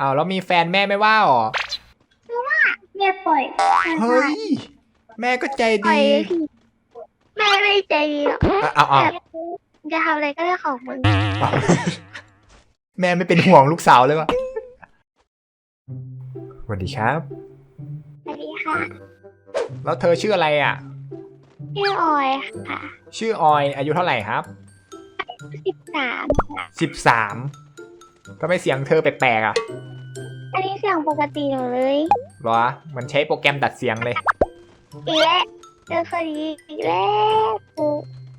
อ้าวแล้วมีแฟนแม่ไม่ว่าหรอแม่ปล่อยเฮ้ยแม่ก็ใจปล่อยดีเลยพี่แม่ไม่ใจดีหรอกอะเอาเอาแบบจะทำอะไรก็เรื่องของมึงเอาแม่ไม่เป็นห่วงลูกสาวเลยวะสวัสดีครับ สวัสดีค่ะแล้วเธอชื่ออะไรอะ ชื่อออยค่ะชื่อออยอายุเท่าไหร่ครับ สิบสามสิบสาม ทำไมเสียงเธอแปลกๆอะอันนี้เสียงปกติหนูเลยเหรอเหมันใช้โปรแกรมตัดเสียงเลย อีกแล้วเจอคนดีอีกแล้ว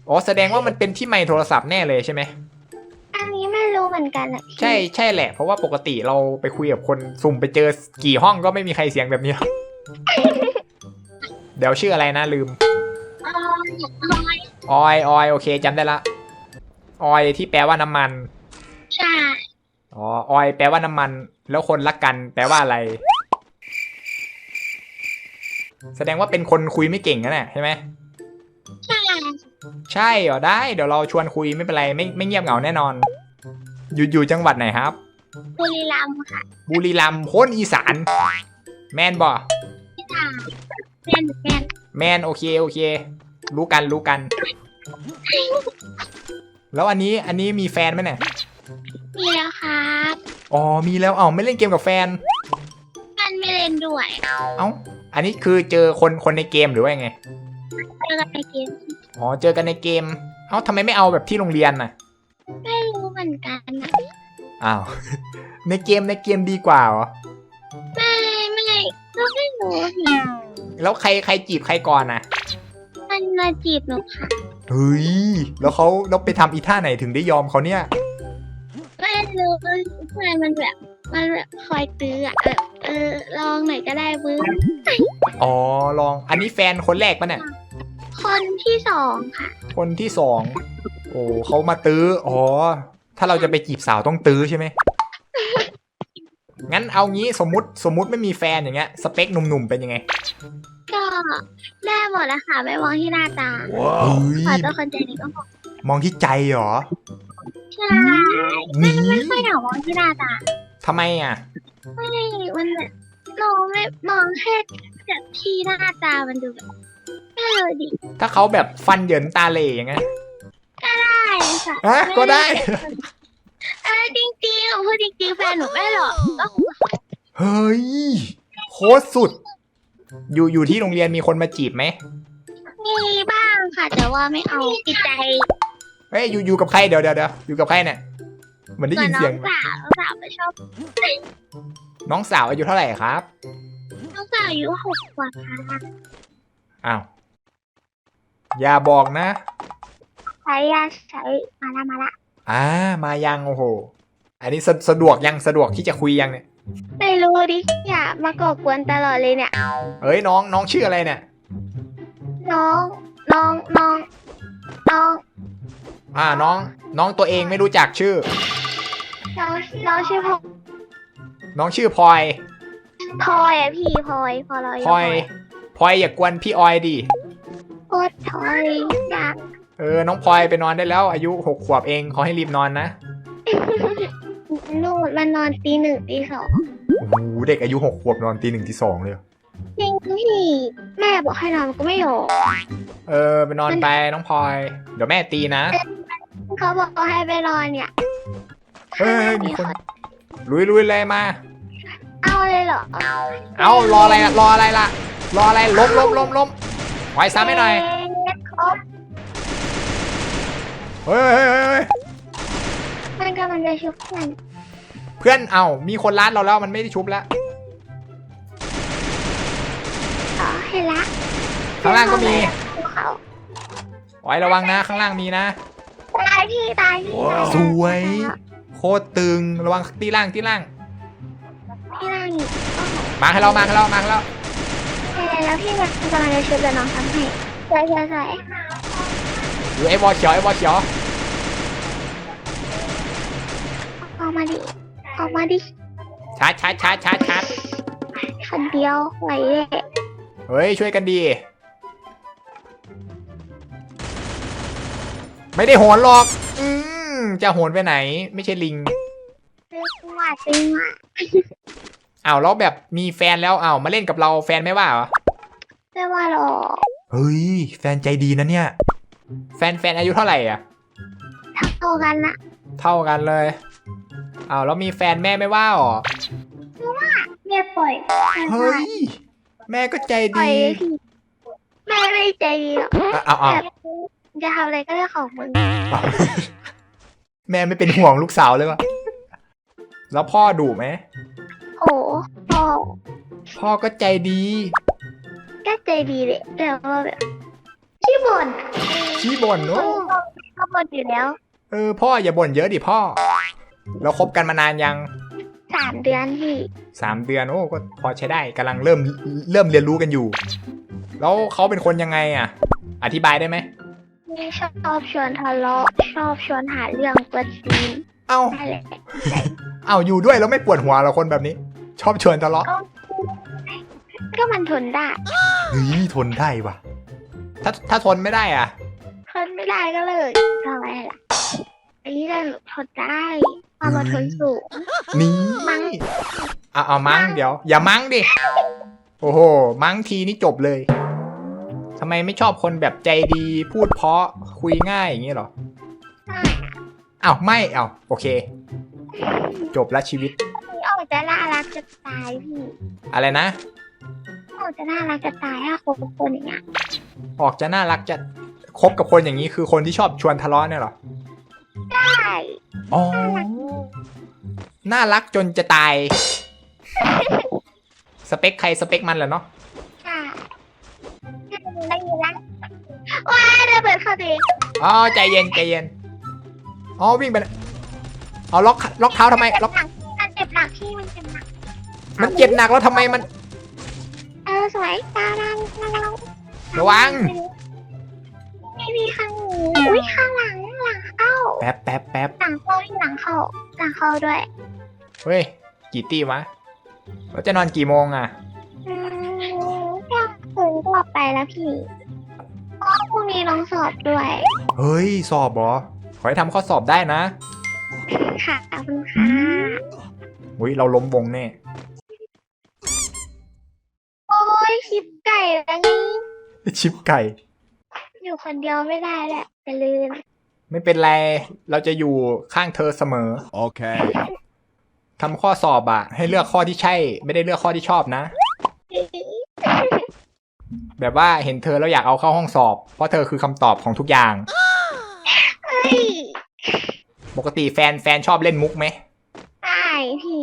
อ๋อแสดงว่ามันเป็นที่ไมค์โทรศัพท์แน่เลยใช่ไหมอันนี้ไม่รู้เหมือนกันอะพี่ใช่ใช่แหละ เพราะว่าปกติเราไปคุยกับคนสุ่มไปเจอกี่ห้องก็ไม่มีใครเสียงแบบนี้เดี๋ยวชื่ออะไรนะลืมออยออยออยออยโอเคจำได้ละ ออยที่แปลว่าน้ำมัน ใช่ อ๋อออยแปลว่าน้ำมัน แล้วคนรักกัน แปลว่าอะไร แสดงว่าเป็นคนคุยไม่เก่งนะเนี่ยใช่ไหมใช่ใช่เหรอได้ เดี๋ยวเราชวนคุยไม่เป็นไรไม่ไม่เงียบเหงาแน่นอน อยู่อยู่จังหวัดไหนครับ บุรีรัมย์ค่ะ บุรีรัมย์โคนอีสาน แมนบ่พี่ตาแม่นแม่นแมนโอเคโอเค รู้กันรู้กัน แล้วอันนี้อันนี้มีแฟนไหมเนี่ย มีแล้วครับอ๋อมีแล้วเอ้าไม่เล่นเกมกับแฟน มันไม่เล่นด้วยเอ้าอันนี้คือเจอคนคนในเกมหรือว่ายังไงเจอกันในเกมอ๋อเจอกันในเกมเอ้าทำไมไม่เอาแบบที่โรงเรียนน่ะไม่รู้เหมือนกันอะอ้าว ในเกมในเกมดีกว่าเหรอไม่ไม่ก็ไม่รู้สิแล้วใครใครจีบใครก่อนน่ะมันมาจีบหนูค่ะเฮ้ยแล้วเขาแล้วไปทำอีท่าไหนถึงได้ยอมเขาเนี่ยไม่ รู้ทำไมมันแบบ มันแบบคอยตื้ออะแบบเออลองหน่อยก็ได้มึงอ๋อลองอันนี้แฟนคนแรกปะเนี่ย คนที่สองค่ะ คนที่สองโอ้เขามาตื้ออ๋อ ถ้าเราจะไปจีบสาวต้องตื้อใช่ไหมงั้นเอางี้สมมติสมมติไม่มีแฟนอย่างเงี้ยสเปคหนุ่มๆเป็นยังไง ก็ได้หมดแล้วค่ะไม่มองที่หน้าตาเฮ้ขอยตัวคนใจดีก็พอมองที่ใจเหรอ ใช่นี่ไม่ค่อยอยากมองที่หน้าตาทำไมอะ ไม่ได้มันแบบเราไม่มองแค่แบบที่หน้าตามันดูแบบไม่เลยดิถ้าเขาแบบฟันเหยินตาเหล่อย่างเงี้ยได้ค่ะฮะก็ได้ เออจริงๆหนูพูดจริงๆแฟนหนูไม่หรอกก็เฮ้ย โคตรสุด อยู่อยู่ที่โรงเรียนมีคนมาจีบไหมมีบ้างค่ะ แต่ว่าไม่เอาจิตใจ เฮ้ยอยู่อยู่กับใครเดี๋ยวเดี๋ยวเดี๋ยวอยู่กับใครเนี่ยเหมือนได้ส่วยินนน้เสีอยงงสาวน้องสาวไม่ชอบน้องสาวอายุเท่าไหร่ครับ น้องสาวอายุหกกว่าค่ะอ้าว อย่าบอกนะ ใช้ยาใช้มาละมาละอ่า มายังโอ้โห อันนี้สะสะดวกยังสะดวกที่จะคุยยังเนี่ย ไม่รู้ดิอย่ามาก่อกวนตลอดเลยเนี่ย เอ้ยน้องน้องชื่ออะไรเนี่ย น้อง น้อง น้อง น้อง อ่าน้องน้องตัวเองไม่รู้จักชื่อ น้องน้องชื่อพลอยน้องชื่อพลอยพลอยอะพี่พลอยพลอยพลอยพลอยอย่ากวนพี่ออยดิโคตรพลอยอยากเออน้องพลอยไปนอนได้แล้ว อายุหกขวบเองขอให้รีบนอนนะนู่นมันนอนตีหนึ่งตีสองโอ้โหเด็กอายุหกขวบนอนตีหนึ่งตีสองเลยเหรอจริงพี่แม่บอกให้นอนมันก็ไม่ยอมเออไปนอนไปน้องพลอย เดี๋ยวแม่ตีนะ เขาบอกว่าให้ไปนอนเนี่ยเฮ้ยมีคนลุยลุยเลยมา เอาเลยเหรอ เอารออะไรอะรออะไรล่ะ รออะไรล้มล้มล้มล้มไว้ซ้ำให้หน่อยเครบเฮ้ยเฮ้ยเฮ้ยเฮ้ยมันกำลังจะชุบเพื่อนเพื่อนเอามีคนร้านเราแล้วมันไม่ได้ชุบแล้วอ๋อเห็นละข้างล่างก็มีภูเขาไว้ระวังนะข้างล่างมีนะ ตายพี่ตายพี่ตายสวย โคตรตึงระวังที่ล่างที่ล่าง พี่นั่งอยู่มาให้เรามาให้เรามาให้เราเห็นแล้วพี่มันกำลังจะชุบแล้วน้องทำให้สวยสวยสวยอยู่ไอ้บอเขียวไอ้บอเขียวออกมาดิออกมาดิชาร์จชาร์จชาร์จชาร์จชาร์จคนเดียวไหวเลยเฮ้ยช่วยกันดี ไม่ได้โหนหรอก อืมจะโหนไปไหน ไม่ใช่ลิงเรียกไหวอะจริงอะอ้าวแล้วแบบมีแฟนแล้วอ้าวมาเล่นกับเราแฟนไม่ว่าเหรอไม่ว่าหรอกเฮ้ย แฟนใจดีนะเนี่ย แฟนแฟนอายุเท่าไหร่อะเท่ากันนะเท่ากันเลยอ้าวแล้วมีแฟนแม่ไม่ว่าหรอแม่ปล่อยเฮ้ย แม่ก็ใจปล่อยดีเลยพี่แม่ไม่ใจดีหรอกอะเอาเอา แบบจะทำอะไรก็เรื่องของมึงเอาแม่ไม่เป็นห่วงลูกสาวเลยวะแล้วพ่อดุไหม โอ้พ่อพ่อก็ใจดี ก็ใจดีเลยแต่ว่าแบบขี้บ่นอะขี้บ่นเนอะก็บ่นอยู่แล้วเออพ่ออย่าบ่นเยอะดิพ่อ เราคบกันมานานยังสามเดือนพี่สามเดือนโอ้ก็พอใช้ได้กำลังเริ่มเริ่มเรียนรู้กันอยู่ แล้วเขาเป็นคนยังไงอะ อธิบายได้ไหม ไม่ชอบชวนทะเลาะ ชอบชวนหาเรื่องกวนตีนเอ้านั่นแหละเอ้าอยู่ด้วยแล้วไม่ปวดหัวเหราคนแบบนี้ ชอบชวนทะเลาะก็มันทนได้เฮ้ยทนได้ว่ะถ้าถ้าทนไม่ได้อะ ทนไม่ได้ก็เลยทำไมล่ะอันนี้ก็ทนได้ความอดทนสูง นี่มั้ง เอาเอามั้งเดี๋ยว อย่ามั้งดิ โอ้โห มั้งทีนี้จบเลย ทำไมไม่ชอบคนแบบใจดี พูดเพราะคุยง่ายอย่างนี้เหรอใช่อ้าวไม่อ้าวโอเค จบละชีวิต พี่ออกจะน่ารักจะตายพี่อะไรนะ ออกจะน่ารักจะตายถ้าคบกับคนอย่างเงี้ยออกจะน่ารักจะคบกับคนอย่างนี้คือคนที่ชอบชวนทะเลาะเนี่ยเหรอใช่อ๋อน่ารักจนจะตาย สเปคใครสเปคมันแหละเนาะ ตัวเองอ๋อใจเย็นใจเย็นอ๋อวิ่งไปเลยเอาล็อกล็อกเท้าทำไมล็อกหนักมันเจ็บหนักพี่มันเจ็บหนักมันเจ็บหนักแล้วทำไมมัน เออสวยตาดำตาดำระวัง ไม่มีข้างหูอุ้ยข้างหลังหลังเข้าแป๊บแป๊บแป๊บหลังเข้าที่หลังเข้าหลังเข้าด้วยเฮ้ยกี่ตีวะเราจะนอนกี่โมงอะอืมก็ถึงตัวไปแล้วพี่อ๋อ พรุ่งนี้น้องสอบด้วย เฮ้ย สอบเหรอ ขอให้ทำข้อสอบได้นะ ค่ะขอบคุณค่ะอุ้ยเราล้มวงแน่ โอ้ยคลิปไก่แล้วนี่ชิปไก่ อยู่คนเดียวไม่ได้แหละจะลืมไม่เป็นไร เราจะอยู่ข้างเธอเสมอ Okay. ทำข้อสอบอะให้เลือกข้อที่ใช่ ไม่ได้เลือกข้อที่ชอบนะ แบบว่าเห็นเธอแล้วอยากเอาเข้าห้องสอบ เพราะเธอคือคำตอบของทุกอย่างเฮ้ยปกติแฟนแฟนชอบเล่นมุกไหมใช่พี่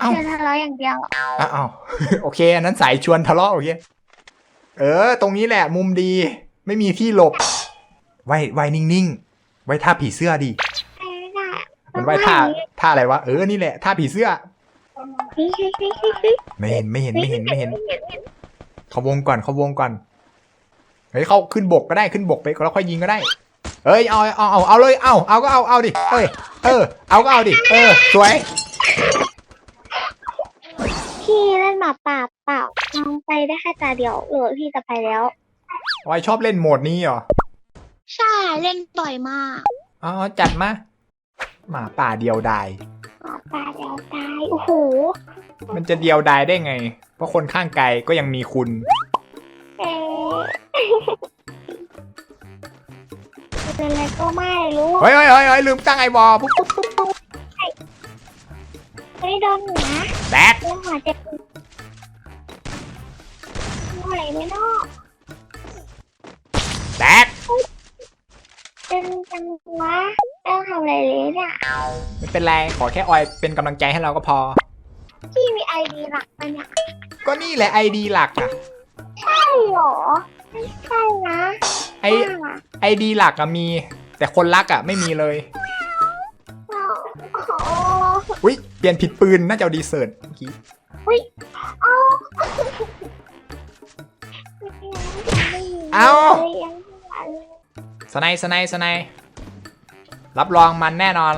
เอ้า เจอทะเลาะอย่างเดียวอ้าวอ้าว โอเค อันนั้นสายชวนทะเลาะโอเค เออ ตรงนี้แหละ มุมดี ไม่มีที่หลบ ไว้ไว้นิ่งๆ ไว้ท่าผีเสื้อดีไม่ได้มันไว้ท่าท่าอะไรวะ เออ นี่แหละท่าผีเสื้อเฮ้ยเฮ้ยเฮ้ยเฮ้ยเฮ้ยไม่เห็นไม่เห็นไม่เห็นไม่เห็น เขาวงก่อนเขาวงก่อนเฮ้ยเขาขึ้นบกก็ได้ขึ้นบกไปแล้วค่อยยิงก็ได้เอ้ยเอาเอาเอาเอาเลยเอาเอาก็เอาเอาดิเอ้ยเออ เอาก็เอาดิเออสวยพี่เล่นหมาป่าเปล่าน้องไปได้แค่ตาเดียวหรือพี่จะไปแล้วไว้ชอบเล่นโหมดนี้เหรอใช่เล่นบ่อยมากอ๋อจัดมาหมาป่าเดียวดายหมาป่าเดียวตายโอ้โหมันจะเดียวดายได้ไง เพราะคนข้างไกลก็ยังมีคุณเอ๊ะเป็นอะไรก็ไม่รู้เฮ้ยเฮ้ยเฮ้ยเฮ้ยลืมตั้งไอวอลปุ๊บปุ๊บปุ๊บปุ๊บไม่โดนหนูนะแตกเรื่องหัวเจ็บไหวไหมเนาะแตกเป็นจังวะเรื่องทำอะไรเลยเนี่ยไม่เป็นไร ขอแค่ออยเป็นกำลังใจให้เราก็พอ พี่มีไอดีหลักปะเนี่ย ก็นี่แหละไอดีหลักอะใช่เหรอไม่ใช่นะไอว่าไอดีหลักอะมี แต่คนรักอะไม่มีเลยโอ้โหอุ้ยเปลี่ยนผิดปืนน่าจะเอาดีเซิร์ตเมื่อกี้เอาเอ้ายังไม่สไนด์สไนด์สไนด์รับรองมันแน่นอน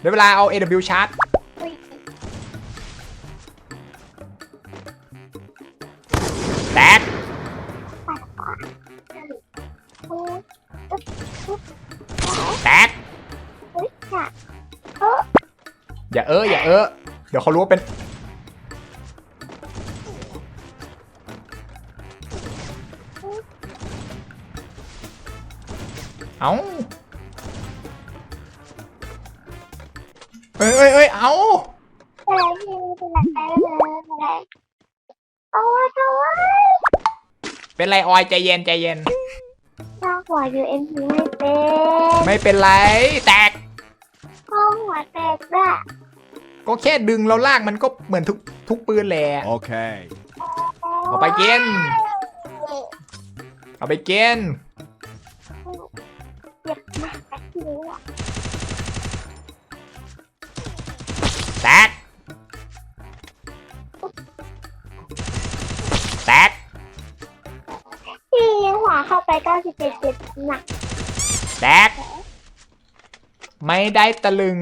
เดี๋ยวเวลาเอา AW ชาร์จ แตกอย่าเอออย่าเออเดี๋ยวเขารู้ว่าเป็น เอาเอ้ยเอ้ยเอ้ยเอาเป็นไรออยเป็นไรออยใจเย็นใจเย็น หัวยูเอ็มพีไม่เป็นไม่เป็นไร แตกข้าหัวแตกด้วยก็แค่ดึงเราลากมันก็เหมือนทุกทุกปืนแหละ Okay. เอาไปกิน เอาไปกิน เจ็บมากแต่ทีนี้อะแตก สิบเจ็ดเจ็ดหนักแตกไม่ได้ตะลึง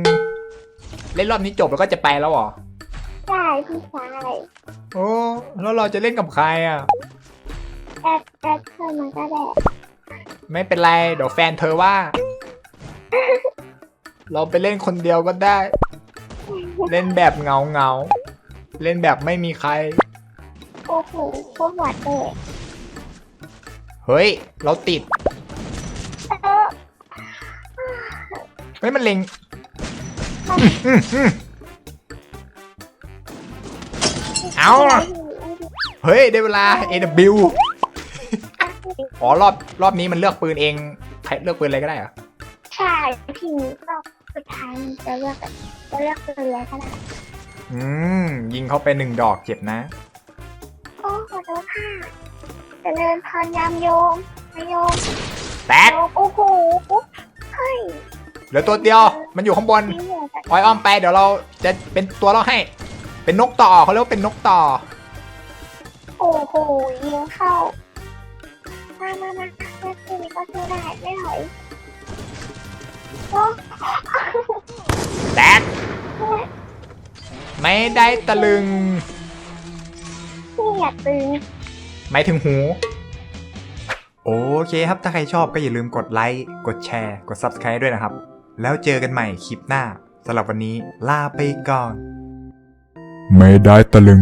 เล่นรอบนี้จบแล้วก็จะไปแล้วเหรอใช่พี่ชายโอ้แล้วเราจะเล่นกับใครอะ แอดแอดเธอมันก็ได้ไม่เป็นไร เดี๋ยวแฟนเธอว่า เราไปเล่นคนเดียวก็ได้ เล่นแบบเงาเงาๆเล่นแบบไม่มีใคร โอ้โหพวกหัวแตก เฮ้ย เราติดเออเฮ้ย มันเล็งมันอืมอืมเอาเฮ้ย ได้เวลา AW อ๋อ รอบรอบนี้มันเลือกปืนเองใครเลือกปืนอะไรก็ได้เหรอ ใช่พี่รอบสุดท้ายมันจะเลือกจะเลือกเป็นอะไรก็ได้ อืม ยิงเข้าไปหนึ่งดอกเจ็บนะ โอ้ขอโทษค่ะ เจริญพรยามโยมนายโยมแตกโยมโอ้โหเฮ้ยเหลือตัวเดียว มันอยู่ข้างบนไม่เหลือแต่ออยอ้อมไปเดี๋ยวเราจะเป็นตัวเราให้ เป็นนกต่อเขาเรียกว่าเป็นนกต่อ โอ้โหยิงเข้า มามามาแค่ทีนี้ก็สู้ได้ไม่ไหวโอ้แตกไม่ได้ตะลึง พี่อย่าตึง หมายถึงหู โอเคครับ ถ้าใครชอบก็อย่าลืมกดไลค์ กดแชร์ กด Subscribe ด้วยนะครับ แล้วเจอกันใหม่คลิปหน้าสำหรับวันนี้ลาไปก่อน ไม่ได้ตะลึง